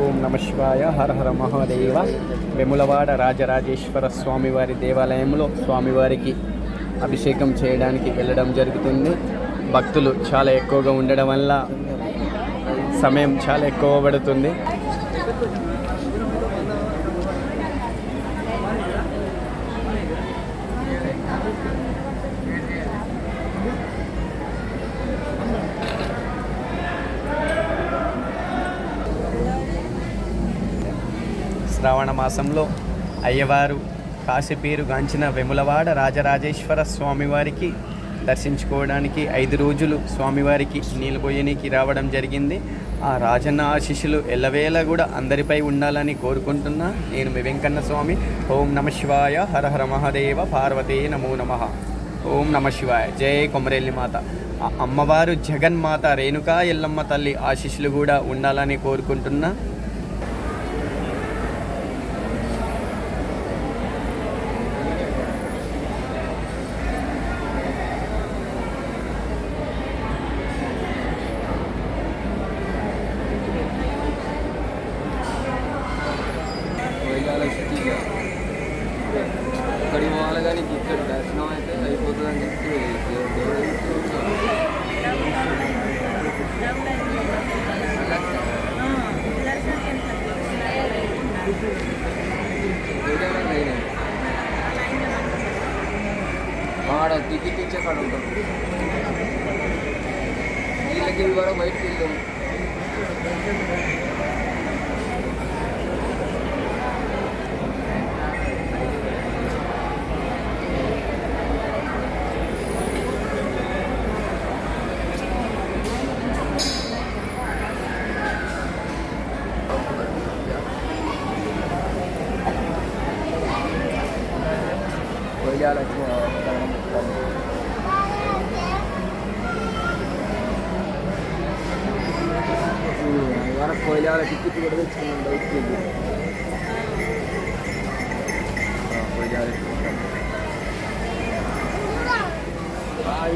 ఓం నమ శివాయ హర హర మహాదేవ. వెములవాడ రాజరాజేశ్వర స్వామివారి దేవాలయంలో స్వామివారికి అభిషేకం చేయడానికి వెళ్ళడం జరుగుతుంది. భక్తులు చాలా ఎక్కువగా ఉండడం వల్ల సమయం చాలా ఎక్కువ పడుతుంది. శ్రావణ మాసంలో అయ్యవారు కాశీపేరు గాంచిన వెములవాడ రాజరాజేశ్వర స్వామివారికి దర్శించుకోవడానికి ఐదు రోజులు స్వామివారికి నీళ్ళబోయనికి రావడం జరిగింది. ఆ రాజన్న ఆశిష్యులు ఎల్లవేళ కూడా అందరిపై ఉండాలని కోరుకుంటున్నా. నేను మీ వెంకన్న స్వామి. ఓం నమ శివాయ. హర హర మహాదేవ. పార్వతే నమో నమ. ఓం నమ శివాయ. జయ కొమరెల్లి మాత. ఆ అమ్మవారు జగన్మాత రేణుకా ఎల్లమ్మ తల్లి ఆశిష్యులు కూడా ఉండాలని కోరుకుంటున్నా. వైగాల సిటీగా ఇక్కడికి పోవాలి కానీ ఇక్కడ దర్శనం అయితే అయిపోతుందని చెప్పి దేవుడు ఆడ టికెట్ ఇచ్చే కాడ ఉంటాం. వీళ్ళకి కూడా బయటకు వెళ్తాం వైగాల వరకు కొయిలాల టికెట్ కూడా తెచ్చుకున్నాం బయటికి వెళ్ళి కొయిలాల ఆ